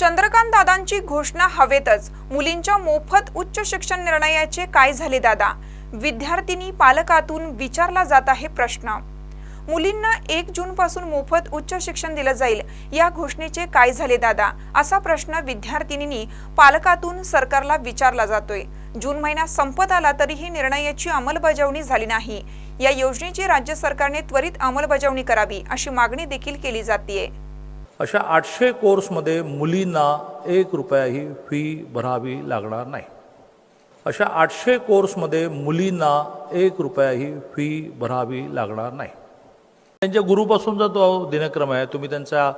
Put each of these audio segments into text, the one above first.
चंद्रकांत दादांची घोषणा हवेतच. मुलींच्या मोफत उच्च शिक्षण निर्णयाचे काय झाले दादा? विद्यार्थिनी पालकातून विचारला जात आहे प्रश्न. मुलींना एक जून पासून मोफत उच्च शिक्षण दिलं जाईल या घोषणेचे काय झाले दादा? असा प्रश्न विद्यार्थिनींनी पालकातून सरकारला विचारला जातोय. जून महिना संपत आला तरीही निर्णयाची अंमलबजावणी झाली नाही. या योजनेची राज्य सरकारने त्वरित अंमलबजावणी करावी अशी मागणी देखील केली जाते अशा आठशे कोर्समध्ये मुलींना एक रुपयाही फी भरावी लागणार नाही. अशा आठशे कोर्समध्ये मुलींना एक रुपयाही फी भरावी लागणार नाही. त्यांच्या गुरुपासूनचा तो दिनक्रम आहे. तुम्ही त्यांच्या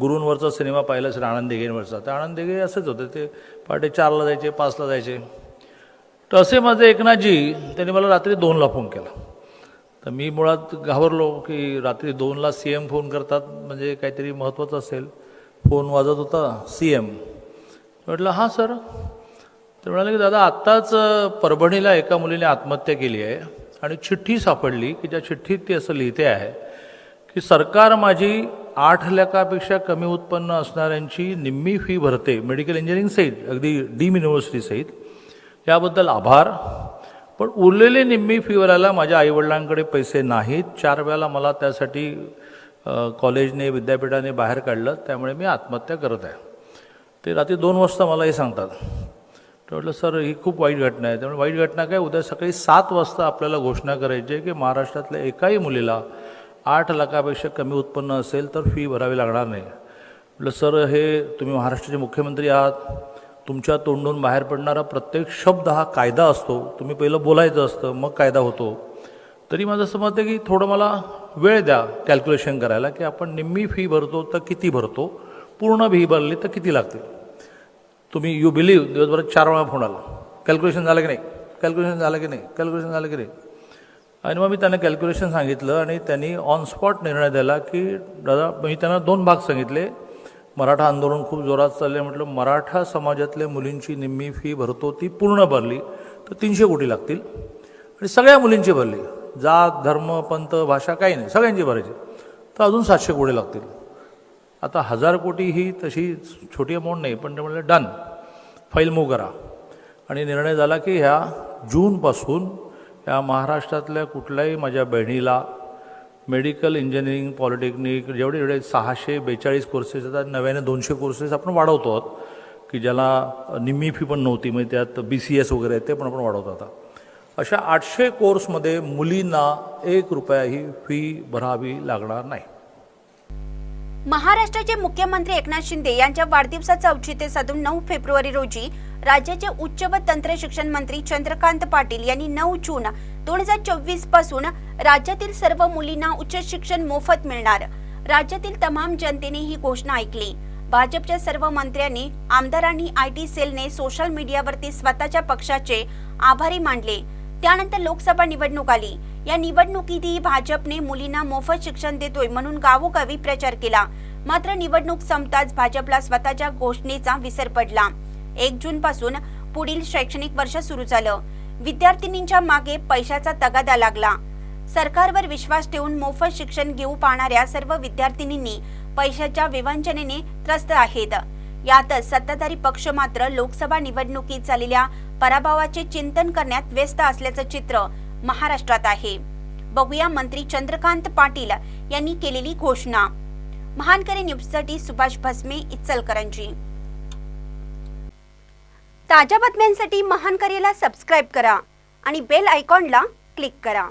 गुरूंवरचा सिनेमा पाहिला असेल आनंद दिघेंवरचा तर आनंद दिघे असेच होते. ते पहाटे चारला जायचे पाचला जायचे. तर असे माझे एकनाथजी त्यांनी मला रात्री दोनला फोन केला. तर मी मुळात घाबरलो की रात्री दोनला सी एम फोन करतात म्हणजे काहीतरी महत्त्वाचं असेल. फोन वाजत होता सी एम म्हटलं हां सर. तर म्हणाले की दादा आत्ताच परभणीला एका मुलीने आत्महत्या केली आहे आणि चिठ्ठी सापडली की ज्या चिठ्ठीत ती असं लिहिते आहे की सरकार माझी आठ लाखापेक्षा कमी उत्पन्न असणाऱ्यांची निम्मी फी भरते मेडिकल इंजिनिअरिंग सहित अगदी डीम युनिव्हर्सिटी सहित. याबद्दल आभार. पण उरलेली निम्मी फी भरायला माझ्या आईवडिलांकडे पैसे नाहीत. चार वेळेला मला त्यासाठी कॉलेजने विद्यापीठाने बाहेर काढलं. त्यामुळे मी आत्महत्या करत आहे. ते रात्री दोन वाजता मला हे सांगतात. तर म्हटलं सर ही खूप वाईट घटना आहे. त्यामुळे वाईट घटना काय? उद्या सकाळी सात वाजता आपल्याला घोषणा करायची आहे की महाराष्ट्रातल्या एकाही मुलीला आठ लाखापेक्षा कमी उत्पन्न असेल तर फी भरावी लागणार नाही. म्हटलं सर हे तुम्ही महाराष्ट्राचे मुख्यमंत्री आहात. तुमच्या तोंडून बाहेर पडणारा प्रत्येक शब्द हा कायदा असतो. तुम्ही पहिलं बोलायचं असतं मग कायदा होतो. तरी माझं असं मत आहे की थोडं मला वेळ द्या कॅल्क्युलेशन करायला की आपण निम्मी फी भरतो तर किती भरतो? पूर्ण फी भरली तर किती लागते? तुम्ही यू बिलीव दिवसभरात चार वेळा फोन आला. कॅल्क्युलेशन झालं की नाही? कॅल्क्युलेशन झालं की नाही? कॅल्क्युलेशन झालं की नाही? आणि मग मी त्यांना कॅल्क्युलेशन सांगितलं आणि त्यांनी ऑन स्पॉट निर्णय दिला की दादा मी त्यांना दोन भाग सांगितले. मराठा आंदोलन खूप जोरात चाललं म्हटलं मराठा समाजातल्या मुलींची निम्मी फी भरतो ती पूर्ण भरली तर तीनशे कोटी लागतील. आणि सगळ्या मुलींची भरली. जात धर्म पंथ भाषा काही नाही. सगळ्यांची भरायची. तर अजून सातशे कोटी लागतील. आता हजार कोटी ही तशी छोटी अमाऊंट नाही पण ते म्हणलं डन फाईल मूव करा. आणि निर्णय झाला की ह्या जूनपासून या महाराष्ट्रातल्या कुठल्याही माझ्या बहिणीला मेडिकल इंजिनिअरिंग पॉलिटेक्निक जेवढे जेवढे सहाशे बेचाळीस कोर्सेस आता नव्याने दोनशे कोर्सेस आपण वाढवतो आहोत की ज्याला निम्मी फी पण नव्हती म्हणजे त्यात बी सी एस वगैरे आहेत ते पण आपण वाढवतो आता. अशा आठशे कोर्समध्ये मुलींना एक रुपयाही फी भरावी लागणार नाही. महाराष्ट्राचे मुख्यमंत्री एकनाथ शिंदे यांच्या वाढदिवसाचं औचित्य साधून नऊ फेब्रुवारी रोजी राज्याचे उच्च व तंत्र शिक्षण मंत्री चंद्रकांत पाटील यांनी नऊ जून दोन हजार चोवीसपासून राज्यातील सर्व मुलींना उच्च शिक्षण मोफत मिळणार. राज्यातील तमाम जनतेने ही घोषणा ऐकली. भाजपच्या सर्व मंत्र्यांनी आमदारांनी आय टी सेलने सोशल मीडियावरती स्वतःच्या पक्षाचे आभारी मानले. त्यानंतर लोकसभा निवडणूक आली. या निवडणुकीतही भाजपने मुलींना मोफत शिक्षण देतोय म्हणून गावोगावी प्रचार केला. मात्र निवडणूक संपताच भाजपला स्वतःच्या घोषणेचा विसर पडला. एक जून पासून पुढील शैक्षणिक वर्ष सुरू झालं. विद्यार्थिनींच्या मागे पैशाचा तगादा लागला. सरकारवर विश्वास ठेवून मोफत शिक्षण घेऊ पाहणाऱ्या सर्व विद्यार्थिनींनी पैशाच्या विवंचनेने त्रस्त आहेत. यातच सत्ताधारी पक्ष मात्र लोकसभा निवडणुकीत झालेल्या पराभवाचे चिंतन करण्यात व्यस्त असल्याचं चित्र महाराष्ट्रात आहे. बघूया मंत्री चंद्रकांत पाटील यांनी केलेली घोषणा. महानकरी न्यूजसाठी सुभाष भस्मे इचलकरंजी. ताज्या बातम्यांसाठी महानकरीला सबस्क्राईब करा आणि बेल आयकॉनला क्लिक करा.